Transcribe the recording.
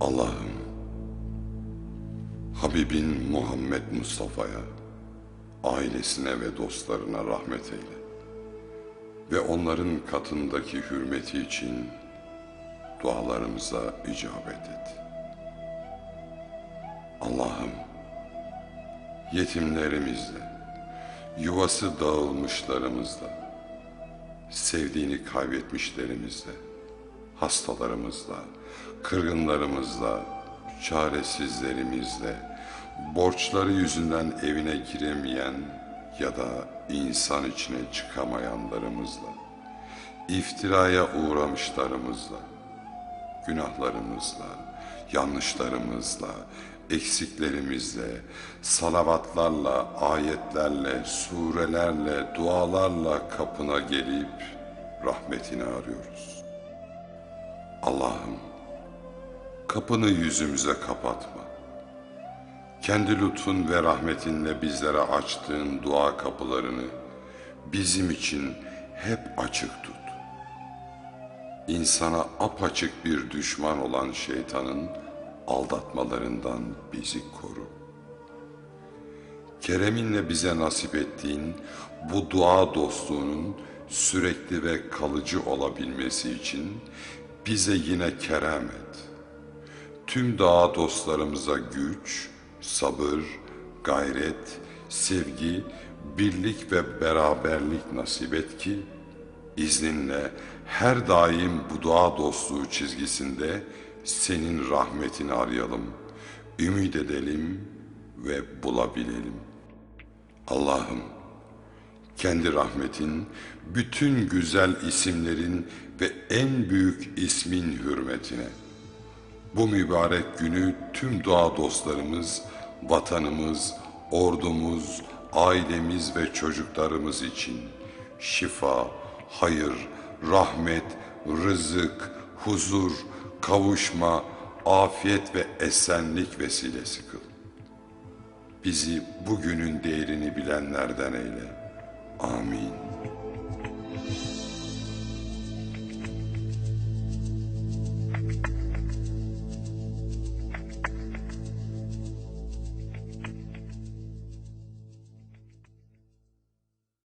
Allah'ım, Habibin Muhammed Mustafa'ya, ailesine ve dostlarına rahmet eyle. Ve onların katındaki hürmeti için dualarımıza icabet et. Allah'ım, yetimlerimizle, yuvası dağılmışlarımızla, sevdiğini kaybetmişlerimizle, hastalarımızla, kırgınlarımızla, çaresizlerimizle, borçları yüzünden evine giremeyen ya da insan içine çıkamayanlarımızla, iftiraya uğramışlarımızla, günahlarımızla, yanlışlarımızla, eksiklerimizle, salavatlarla, ayetlerle, surelerle, dualarla kapına gelip rahmetini arıyoruz. Allah'ım kapını yüzümüze kapatma. Kendi lütfun ve rahmetinle bizlere açtığın dua kapılarını bizim için hep açık tut. İnsana apaçık bir düşman olan şeytanın aldatmalarından bizi koru. Kereminle bize nasip ettiğin bu dua dostluğunun sürekli ve kalıcı olabilmesi için bize yine kerem et. Tüm dua dostlarımıza güç, sabır, gayret, sevgi, birlik ve beraberlik nasip et ki izninle her daim bu dua dostluğu çizgisinde senin rahmetini arayalım, ümit edelim ve bulabilelim. Allah'ım kendi rahmetin, bütün güzel isimlerin ve en büyük ismin hürmetine. Bu mübarek günü tüm dua dostlarımız, vatanımız, ordumuz, ailemiz ve çocuklarımız için şifa, hayır, rahmet, rızık, huzur, kavuşma, afiyet ve esenlik vesilesi kıl. Bizi bugünün değerini bilenlerden eyle. Amin.